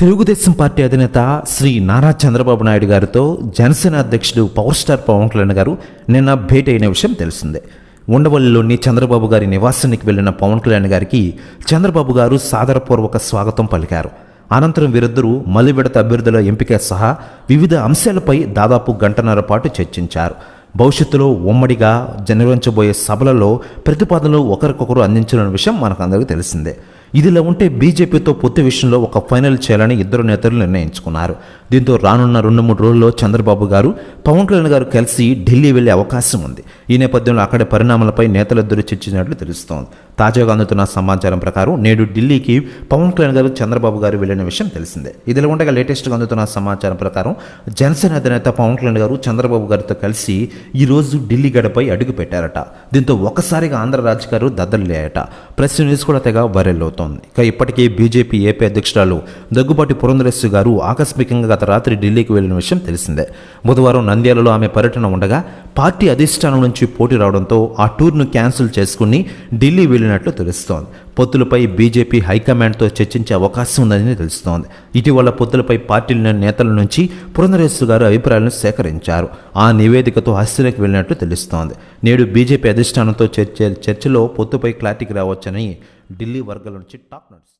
Telugu Desam party అధినేత శ్రీ నారా చంద్రబాబు నాయుడు గారితో జనసేన అధ్యక్షుడు పవర్ స్టార్ పవన్ కళ్యాణ్ గారు నిన్న భేటీ అయిన విషయం తెలిసిందే. ఉండవల్లిలోని చంద్రబాబు గారి నివాసానికి వెళ్ళిన పవన్ కళ్యాణ్ గారికి చంద్రబాబు గారు సాదరపూర్వక స్వాగతం పలికారు. అనంతరం వీరిద్దరూ మలి విడత అభ్యర్థుల ఎంపిక సహా వివిధ అంశాలపై దాదాపు గంటన్నర పాటు చర్చించారు. భవిష్యత్తులో ఉమ్మడిగా నిర్వహించబోయే సభలలో ప్రతిపాదనలు ఒకరికొకరు అందించిన విషయం మనకు అందరికీ తెలిసిందే. ఇదిలా ఉంటే బీజేపీతో పొత్తు విషయంలో ఒక ఫైనల్ చేయాలని ఇద్దరు నేతలు నిర్ణయించుకున్నారు. దీంతో రానున్న రెండు మూడు రోజుల్లో చంద్రబాబు గారు పవన్ కళ్యాణ్ గారు కలిసి ఢిల్లీ వెళ్ళే అవకాశం ఉంది. ఈ నేపథ్యంలో అక్కడి పరిణామాలపై నేతలిద్దరు చర్చించినట్లు తెలుస్తోంది. తాజాగా అందుతున్న సమాచారం ప్రకారం నేడు ఢిల్లీకి పవన్ కళ్యాణ్ గారు చంద్రబాబు గారు వెళ్ళిన విషయం తెలిసిందే. ఇదిలా ఉండగా లేటెస్ట్గా అందుతున్న సమాచారం ప్రకారం జనసేన అధినేత పవన్ కళ్యాణ్ గారు చంద్రబాబు గారితో కలిసి ఈ రోజు ఢిల్లీ గడపై అడుగు పెట్టారట దీంతో ఒక్కసారిగా ఆంధ్ర రాజకీయాలు దద్దరిల్లాయట ప్రెస్ న్యూస్ కూడా తెగ వైరల్ అవుతోంది. ఇక ఇప్పటికే బీజేపీ ఏపీ అధ్యక్షురాలు దగ్గుబాటి పురంధరేశ్వరి గారు ఆకస్మికంగా గత రాత్రి ఢిల్లీకి వెళ్ళిన విషయం తెలిసిందే. బుధవారం నంద్యాలలో ఆమె పర్యటన ఉండగా పార్టీ అధిష్టానం నుంచి పోటీ రావడంతో ఆ టూర్ను క్యాన్సిల్ చేసుకుని ఢిల్లీ వెళ్ళినట్లు తెలుస్తోంది. పొత్తులపై బీజేపీ హైకమాండ్తో చర్చించే అవకాశం ఉందని తెలుస్తోంది. ఇటీవల పొత్తులపై పార్టీల నేతల నుంచి పురంధరేశ్వర గారు అభిప్రాయాలను సేకరించారు. ఆ నివేదికతో హస్తిలకు వెళ్ళినట్లు తెలుస్తోంది. నేడు బీజేపీ అధిష్టానంతో చర్చ చర్చలో పొత్తుపై క్లారిటీకి రావచ్చని ఢిల్లీ వర్గాల నుంచి టాక్ నడుస్తుంది.